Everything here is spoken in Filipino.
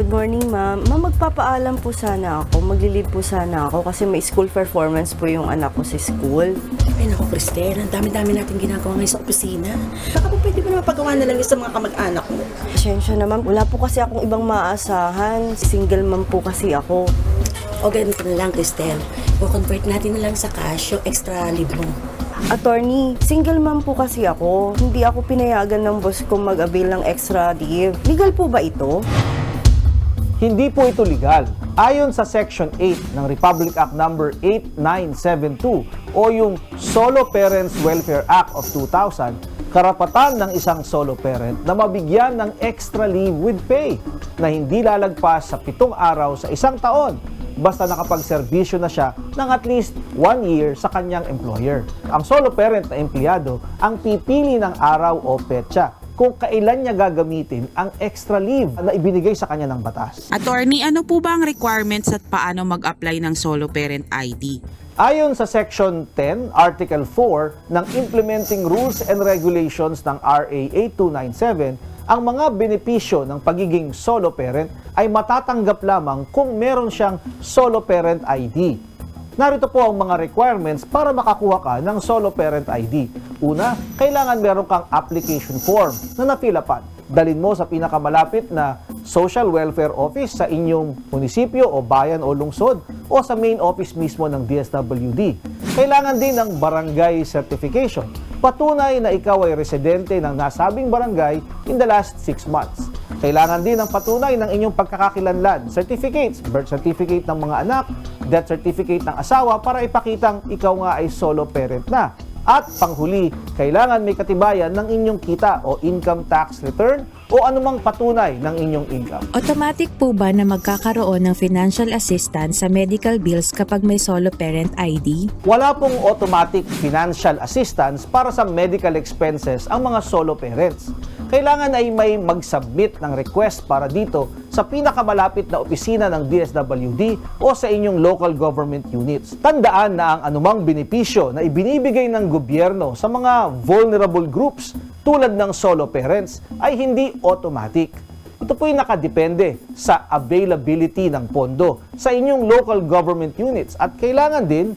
morning, ma'am. Ma'am, magpapaalam po sana ako. Maglilib po sana ako kasi may school performance po yung anak ko sa school. Ay naku, Cristel, ang dami-dami natin ginagawa ngayon sa opisina. Baka po pwede mo naman pagawa na lang yun sa mga kamag-anak mo. Pasensya naman. Wala po kasi akong ibang maaasahan. Single mom po kasi ako. O ganito na lang, Cristel. I-convert natin na lang sa cash yung extra leave mo. Attorney, single mom po kasi ako. Hindi ako pinayagan ng boss ko mag-avail ng extra leave. Legal po ba ito? Hindi po ito legal. Ayon sa Section 8 ng Republic Act Number 8972 o yung Solo Parents Welfare Act of 2000, karapatan ng isang solo parent na mabigyan ng extra leave with pay na hindi lalagpas sa pitong araw sa isang taon basta nakapagserbisyo na siya ng at least one year sa kanyang employer. Ang solo parent na empleyado ang pipili ng araw o petsa kung kailan niya gagamitin ang extra leave na ibinigay sa kanya ng batas. Attorney, ano po ba ang requiremements at paano mag-apply ng solo parent ID? Ayon sa Section 10, Article 4 ng Implementing Rules and Regulations ng RA 8297, ang mga benepisyo ng pagiging solo parent ay matatanggap lamang kung meron siyang solo parent ID. Narito po ang mga requirements para makakuha ka ng solo parent ID. Una, kailangan meron kang application form na napilapan. Dalin mo sa pinakamalapit na social welfare office sa inyong munisipyo o bayan o lungsod o sa main office mismo ng DSWD. Kailangan din ng barangay certification. Patunay na ikaw ay residente ng nasabing barangay in the last 6 months. Kailangan din ng patunay ng inyong pagkakakilanlan, certificates, birth certificate ng mga anak, death certificate ng asawa para ipakitang ikaw nga ay solo parent na. At panghuli, kailangan may katibayan ng inyong kita o income tax return o anumang patunay ng inyong income. Automatic po ba na magkakaroon ng financial assistance sa medical bills kapag may solo parent ID? Wala pong automatic financial assistance para sa medical expenses ang mga solo parents. Kailangan ay may mag-submit ng request para dito sa pinakamalapit na opisina ng DSWD o sa inyong local government units. Tandaan na ang anumang benepisyo na ibinibigay ng gobyerno sa mga vulnerable groups tulad ng solo parents ay hindi automatic. Ito po'y nakadepende sa availability ng pondo sa inyong local government units at kailangan din